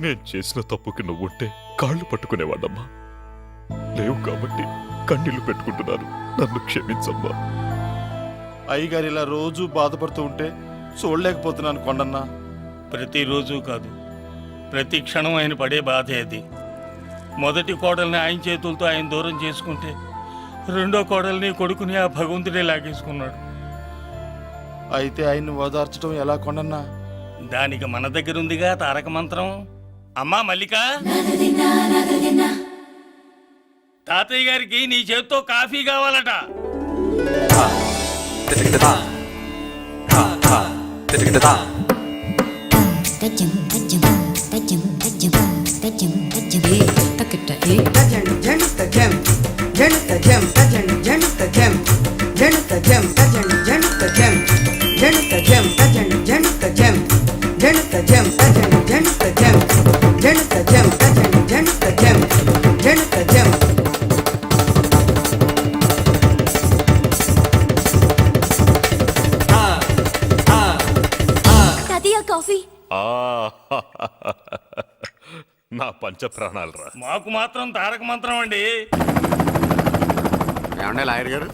నేను చేసిన తప్పుకి నువ్వుంటే కాళ్ళు పట్టుకునేవాడమ్మా లేవు కాబట్టి కన్నీళ్ళు పెట్టుకుంటున్నాను. నన్ను క్షమించమ్మా. అయ్యగారు ఇలా రోజు బాధపడుతూ ఉంటే చూడలేకపోతున్నాను కొండన్నా. ప్రతిరోజు కాదు. ప్రతి క్షణం ఆయన పడే బాధే అది. మొదటి కోడల్ని ఆయన చేతులతో ఆయన దూరం చేసుకుంటే రెండో కోడల్ని కొడుకుని ఆ భగవంతుడే లాగేసుకున్నాడు. అయితే ఆయన్ని ఓదార్చడం ఎలా కొండన్నా? దానికి మన దగ్గర ఉందిగా తారక మంత్రం. అమ్మా మల్లిక తాతయ్య గారికి నీ చేత్తో కాఫీ కావాలట జను జను జను జను పంచ ప్రాణాలరా మాకు మాత్రం తారక మంత్రం అండి. ఏమండే లాయర్ గారు?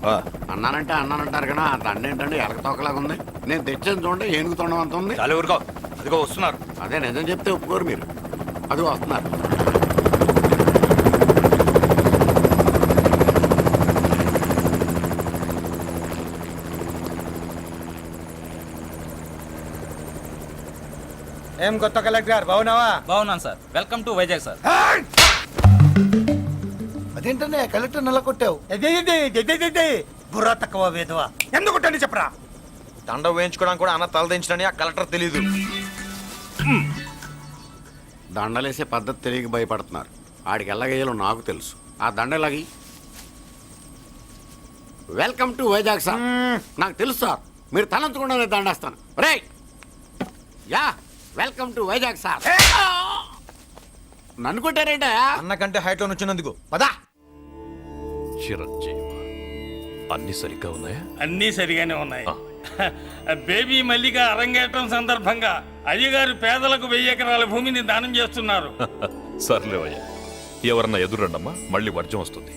అన్నానంటే అన్నానంటారు కదా ఆ దండ ఏంటంటే ఎలక తోకలాగా ఉంది నేను తెచ్చాను చూడండి ఏనుగు తొండం అంత ఉంది. చాలు ఊరుకో. అదిగో వస్తున్నారు. అదే నిజం చెప్తే ఒప్పుకోరు మీరు. అది వస్తున్నారు. ఏం కొత్త కలెక్టర్ బాగున్నావా? బాగున్నాను sir. Welcome to Vizag sir. అదేంటనే collector నల్ల కొట్టావు బుర్ర తక్కువ వేదవా ఎందుకు కొట్టండి చెప్పరా? దండ వేయించుకోవడానికి కూడా అన్న తలదించడని ఆ కలెక్టర్ తెలీదు. దండలేసే పద్ధతి తెలియక భయపడుతున్నారు. ఆడికి ఎలాగేయాలో నాకు తెలుసు. ఆ దండలాగి వెల్కమ్ టు వైజాగ్ సార్. నాకు తెలుసు సార్. మీరు తలంచకుండానే దండేస్తాను. రే యా! వెల్కమ్ టు వైజాగ్ సార్ నన్ను కొట్టారేంటా? అన్న కంటే హైట్లో వచ్చినందుకు పదా! చిరంజీవి అన్ని సరిగ్గా ఉన్నాయా? అన్నీ సరిగానే ఉన్నాయి. బేబీ మల్లిక అరంగేట్రం సందర్భంగా అయ్యగారు పేదలకు వెయ్యి ఎకరాల భూమిని దానం చేస్తున్నారు. సర్లేవయ్యా. ఎవరన్నా ఎదురండమ్మా మళ్ళీ వర్జం వస్తుంది.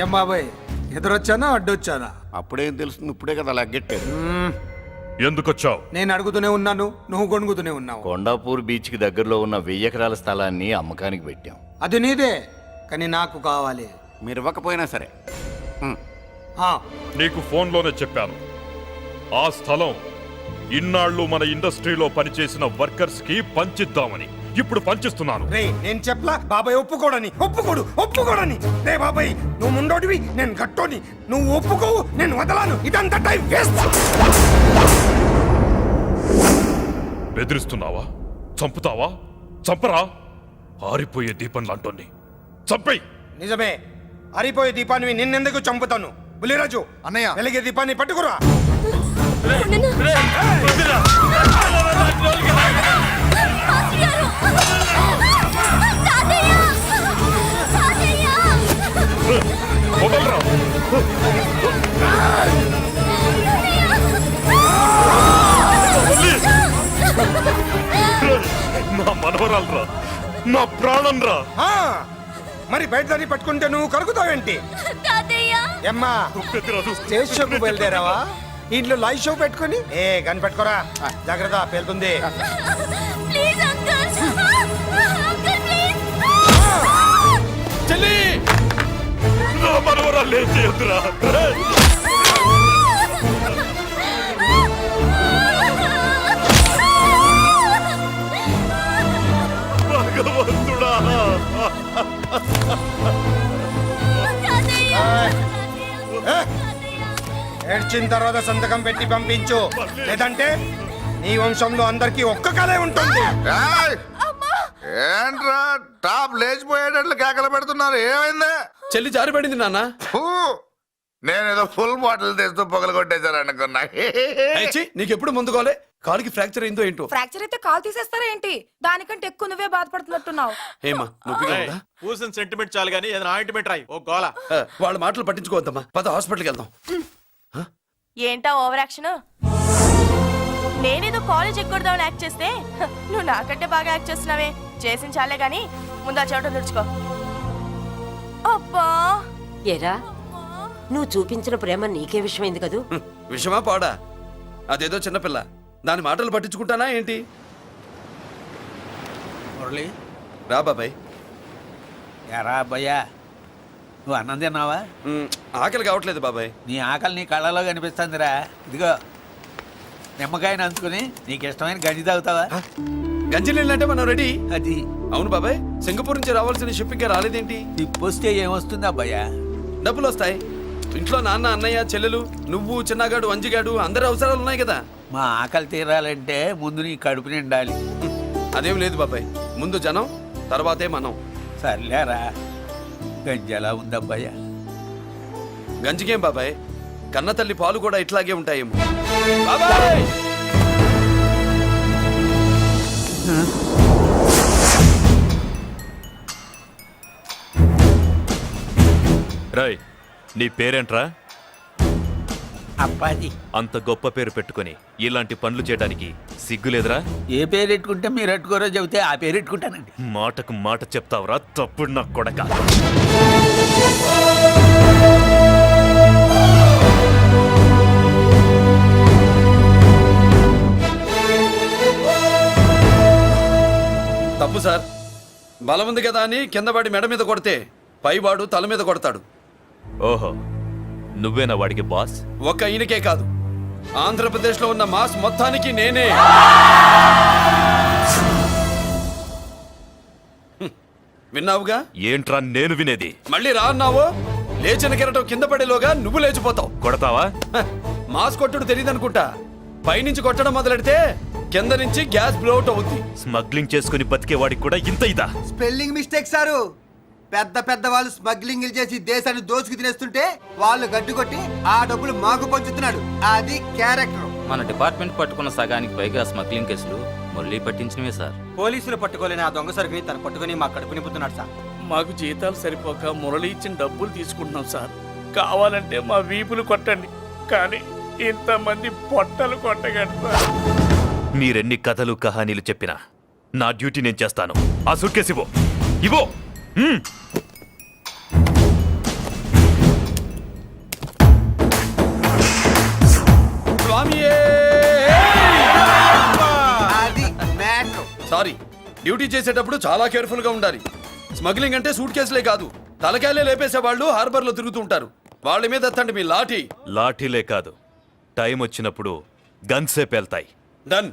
ఏం బాబాయ్? ఎదురొచ్చానా అడ్డొచ్చానా? అప్పుడేం తెలుస్తుంది? ఇప్పుడే కదా లగ్గెట్టారు ఎందుకొచ్చావు? నేను అడుగుతూనే ఉన్నాను నువ్వు గొణుగుతూనే ఉన్నావు. కొండాపూర్ బీచ్కి దగ్గరలో ఉన్న వెయ్యి ఎకరాల స్థలాన్ని అమ్మకానికి పెట్టాం. అది నీదే కానీ నాకు కావాలి. మీరు ఇవ్వకపోయినా సరే. ఆ, నీకు ఫోన్లోనే చెప్పాను. ఆ స్థలం ఇన్నాళ్ళు మన ఇండస్ట్రీలో పనిచేసిన వర్కర్స్కి పంచిద్దామని. ఇప్పుడు పంచిస్తున్నాను. రే నేను చెప్పలా? బాబాయ్ ఒప్పుకోడని. ఒప్పుకోడు ఒప్పుకోడని. రే బాబాయ్ నువ్వు ముండోడివి నేను గట్టోని నువ్వు ఒప్పుకోవు నేను వదలాను. ఇదంతా టైం వేస్ట్ బెదిరిస్తున్నావా? చంపుతావా? చంపరా? ఆరిపోయే దీపం లాంటోని చంపేయ్! నిజమే. అరిపోయే దీపాన్ని నిన్నెందుకు చంపుతాను? బులిరాజు అన్నయ్య. వెలిగే దీపాన్ని పట్టుకురా. నా మనవరాలరా. నా ప్రాణం రా మరి బయట దాన్ని పట్టుకుంటే నువ్వు కరుగుతావేంటి? ఎమ్మా స్టేజ్ షోకు బయలుదేరావా? ఇంట్లో లైవ్ షో పెట్టుకుని? ఏ గన్ పెట్టుకోరా. జాగ్రత్త పేలుతుంది. ఏం చేయొద్దురా! భగవంతుడా. ఏడ్చిన తర్వాత సంతకం పెట్టి పంపించు. లేదంటే నీ వంశంలో అందరికీ ఒక్క కళే ఉంటుంది. ఏంట్రా? టాప్ లేచిపోయేటట్లు కేకలు పెడుతున్నారు. ఏమైంది? చెల్లి జారిపడింది నాన్న! నేనేదో ఫుల్ బాటిల్ తెస్తూ పొగలు కొట్టేశారు అనుకున్నా నీకెప్పుడు ముందుకోలే కాలుకి ఫ్రాక్చర్ అయిందో ఏంటో? ఫ్రాక్చర్ అయితే కాల్ తీసేస్తారా ఏంటి? దానికంటే ఎక్కువ నువ్వే బాధపడుతున్నట్టున్నావు. ఏమా ఉందా పూసిన సెంటిమెంట్ చాలు కానీ ఏదైనా ఆయింట్మెంట్ రాయి ఓ గోల. వాళ్ళ మాటలు పట్టించుకోవద్దమ్మా. పద హాస్పిటల్కి వెళ్దాం. ఏంటా ఓవర్ యాక్షన్ నేనేదో కాలేజ్ ఎక్కడదామని యాక్ట్ చేస్తే నువ్వు నాకంటే బాగా యాక్ట్ చేస్తున్నావే. చేసిన చాలే గాని ముందు ఆ చోట తుడుచుకో అబ్బా! ఎరా నువ్వు చూపించిన ప్రేమ నీకే విషయమైంది కదూ? విషమా పాడా? అదేదో చిన్నపిల్ల దాని మాటలు పట్టించుకుంటానా ఏంటి? మురళి. రా బాబాయ్. ఎరా అబ్బయ్యా. నువ్వు అన్నం తిన్నావా? మ్, ఆకలి కావట్లేదు బాబాయ్. నీ ఆకలి నీ కళ్ళలో కనిపిస్తుందిరా. ఇదిగో నిమ్మకాయని అంచుకుని నీకు ఇష్టమైన గంజి తాగుతావా? గంజి నీళ్ళంటే మనం రెడీ అది. అవును బాబాయ్ సింగపూర్ నుంచి రావాల్సిన షిప్పింగ్ రాలేదేంటి? టిప్ వస్తే ఏమొస్తుంది అబ్బయ్యా డబ్బులు వస్తాయి. ఇంట్లో నాన్న అన్నయ్య చెల్లెలు నువ్వు చిన్నగాడు అంజిగాడు అందరి అవసరాలు ఉన్నాయి కదా. మా ఆకలి తీరాలంటే ముందు నీ కడుపు నిండాలి. అదేం లేదు బాబాయ్ ముందు జనం తర్వాతే మనం. సర్లేరా గంజి ఎలా ఉంది అబ్బయ్యా గంజికేం బాబాయ్ కన్న తల్లి పాలు కూడా ఇట్లాగే ఉంటాయేమో. బాబాయ్! రై నీ పేరేంట్రా? అప్పాజీ. అంత గొప్ప పేరు పెట్టుకొని ఇలాంటి పనులు చేయడానికి సిగ్గులేదురా ఏ పేరు ఎట్టుకుంటే మీరు ఎట్టుకోరో చెబితే ఆ పేరు ఎట్టుకుంటానండి. మాటకు మాట చెప్తావురా తప్పుడు నా కొడక. తప్పు సార్. బలం ఉంది కదా అని కింద పడి మెడ మీద కొడితే పైవాడు తల మీద కొడతాడు. ఓహో నువ్వేనా వాడికి బాస్? ఒక్క ఈయనకే కాదు. ఆంధ్రప్రదేశ్లో ఉన్న మాస్ మొత్తానికి నేనే. విన్నావుగా? ఏంట్రా నేను వినేది? మళ్ళీ రా అన్నావు? లేచిన కెరటం కింద పడేలోగా నువ్వు లేచిపోతావు. కొడతావా? మాస్ కొట్టుడు తెలియదనుకుంటా పైనుంచి కొట్టడం మొదలెడితే కింద నుంచి గ్యాస్ బ్లౌట్ అవుద్ది. స్మగ్లింగ్ చేసుకుని బతికే వాడికి కూడా ఇంత ఇదా? Spelling mistake sir. పెద్ద పెద్ద వాళ్ళు స్మగ్లింగ్ చేసి దేశాన్ని దోచుకు తినేస్తుంటే వాళ్ళు గడ్డు కొట్టి ఆ డబ్బులు మాకు పంచుతున్నాడు. అది క్యారెక్టర్. మన డిపార్ట్మెంట్ పట్టుకున్న సగానికి పైగా స్మగ్లింగ్ కేసులు మురళీ పట్టించినవే సార్. పోలీసులు పట్టుకోలేని ఆ దొంగ సరుకుని తను పట్టుకుని మా కడుపు నింపుతున్నాడు సార్. మాకు జీతాలు సరిపోక మురళి ఇచ్చిన డబ్బులు తీసుకుంటున్నాం సార్. కావాలంటే మా వీపులు కొట్టండి. కానీ ఇంతమంది పొట్టలు కొట్టగండి సార్. మీరెన్ని కథలు కహానీలు చెప్పినా నా డ్యూటీ నేను చేస్తాను. ఆ సుట్కేసి ఇవ్వు. ఇవ్వు. సారీ డ్యూటీ చేసేటప్పుడు చాలా కేర్ఫుల్గా ఉండాలి. స్మగ్లింగ్ అంటే సూట్ కేసులే కాదు. తలకాయలే లేపేసే వాళ్ళు హార్బర్లో తిరుగుతూ ఉంటారు. వాళ్ళ మీద ఎత్తండి మీ లాఠీ. లాఠీలే కాదు. టైం వచ్చినప్పుడు గన్సే పేల్తాయి. డన్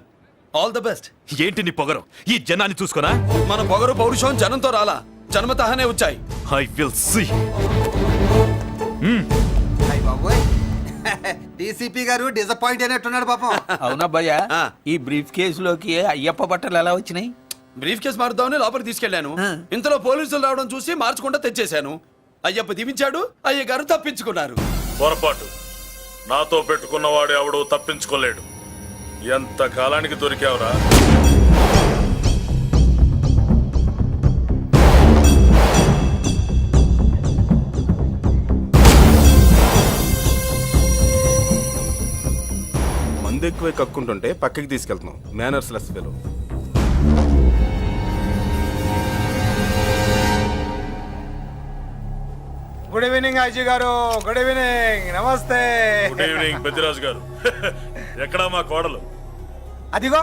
ఆల్ ద బెస్ట్ ఏంటి నీ పొగరు? ఈ జనాన్ని చూసుకోనా? మన పొగరు పౌరుషం జనంతో రాలా. జన్మతహనే వచ్చాయి. ఐ విల్ సీ బాబోయ్. డీసీపీ గారు డిసప్పాయింట్ అయినట్టున్నాడు పాపం. అవునబ్బయ్యా ఆ. ఈ బ్రీఫ్ కేసులోకి అయ్యప్ప బట్టలు ఎలా వచ్చినాయి? బ్రీఫ్ కేసు మారుద్దామని లోపలికి తీసుకెళ్ళాను. ఇంతలో పోలీసులు రావడం చూసి మార్చకుండా తెచ్చేశాను. అయ్యప్ప దీవించాడు అయ్య గారు తప్పించుకున్నారు. పొరపాటు. నాతో పెట్టుకున్నవాడు ఎవడు తప్పించుకోలేడు. ఎంత కాలానికి దొరికావురా? మందు కక్కుంటుంటే పక్కకి తీసుకెళ్తున్నాం. Manners less fellow good evening Ajay garu. Good evening నమస్తే గుడ్ ఈవినింగ్ పెద్దిరాజు గారు. ఎక్కడా మా కోడలు? అదిగో.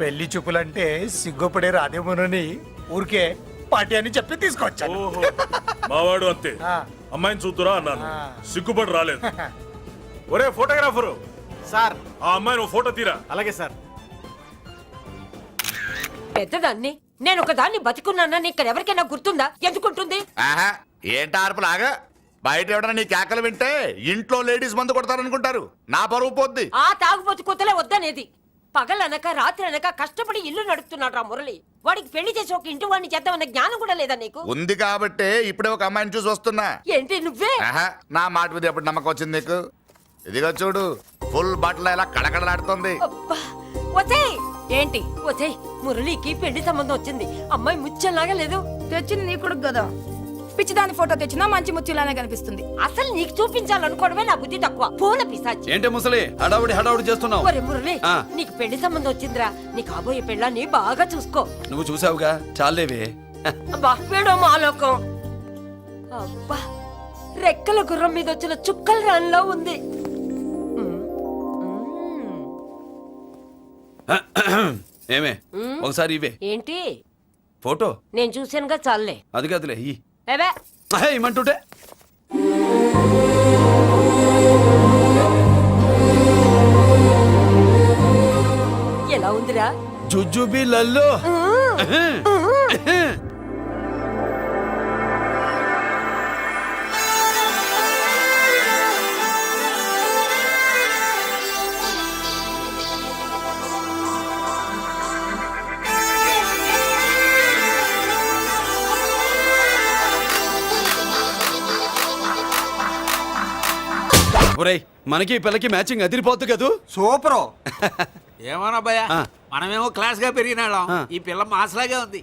పెళ్ళి చూపులంటే సిగ్గుపడే రాధేమునని ఊరికే పార్టీ అని చెప్పి తీసుకొచ్చాను. ఓహో మావాడు అంతే. ఆ. అమ్మాయిని చూద్దురా అన్నాను. ఆ. సిగ్గుపడి రాలేదు. ఒరే ఫోటోగ్రాఫరు. సార్. ఆ అమ్మాయిని ఓ ఫోటో తీరా. అలాగే సార్. పెద్దదాన్ని. నేను ఒక దాన్ని బతికున్నానని ఇక్కడ ఎవరికైనా గుర్తుందా? ఎందుకుంటుంది? ఆహా ఏంటి బయట ఎవడన్నా నీ కేకలు వింటే ఇంట్లో లేడీస్ మందు కొడతారనుకుంటారు. నా పరువు పోద్ది. ఆ తాగుబోతు కూతలే వద్దనేది. పగలనక రాత్రి అనక కష్టపడి ఇల్లు నడుపుతున్నాడు రా మురళి. వాడికి పెళ్ళి చేసి ఒక ఇంటి వాడిని చేద్దామన్న జ్ఞానం కూడా లేదా నీకు? ఉంది కాబట్టి ఇప్పుడే ఒక అమ్మాయిని చూసి వస్తున్నా. ఏంటి నువ్వే? ఆహా, నా మాట మీద ఎప్పుడు నమ్మకం వచ్చింది నీకు? ఇదిగో చూడు ఫుల్ బట్టలు ఇలా కళకళలాడుతుంది. అబ్బా వచ్చేయ్ ఏంటి? వచ్చేయ్ మురళికి పెళ్ళి సంబంధం వచ్చింది. అమ్మాయి ముచ్చల్లాగా లేదు. తెచ్చింది నీ కొడుకు కదా. పిచ్చిదాని ఫోటో తెచ్చినా మంచి ముచ్చిలానే కనిపిస్తుంది. అసలు నీకు చూపించాలనుకోవడమే నా బుద్ధి తక్కువ. పూల పిశాచి. ఏంటి ముసలి? హడావుడి హడావుడి చేస్తున్నావు. ఒరే మురళి ఆ. నీకు పెళ్ళి సంబంధం వచ్చిందిరా. నీ కాబోయే పెళ్ళాన్ని బాగా చూసుకో. నువ్వు చూసావుగా? చాలేవే. అబ్బా వీడో మాలోకం. అబ్బా రెక్కల గుర్రం మీద వచ్చిన చుక్కల రాన్లో ఉంది. ఏమే? ఒకసారి ఇవే. ఏంటి? ఫోటో? నేను చూశానుగా చాలే. అది కాదులే ఇమ్మంటుంటే? ఎలా ఉందిరా? జుజుబి లల్లో. ఒరేయ్ మనకి ఈ పిల్లకి మ్యాచింగ్ అదిరిపోద్దు కదూ సూపరు ఏమోనా భయ ఆ. మనమేమో క్లాస్గా పెరిగిన వాళ్ళం ఆ. ఈ పిల్ల మాసలాగే ఉంది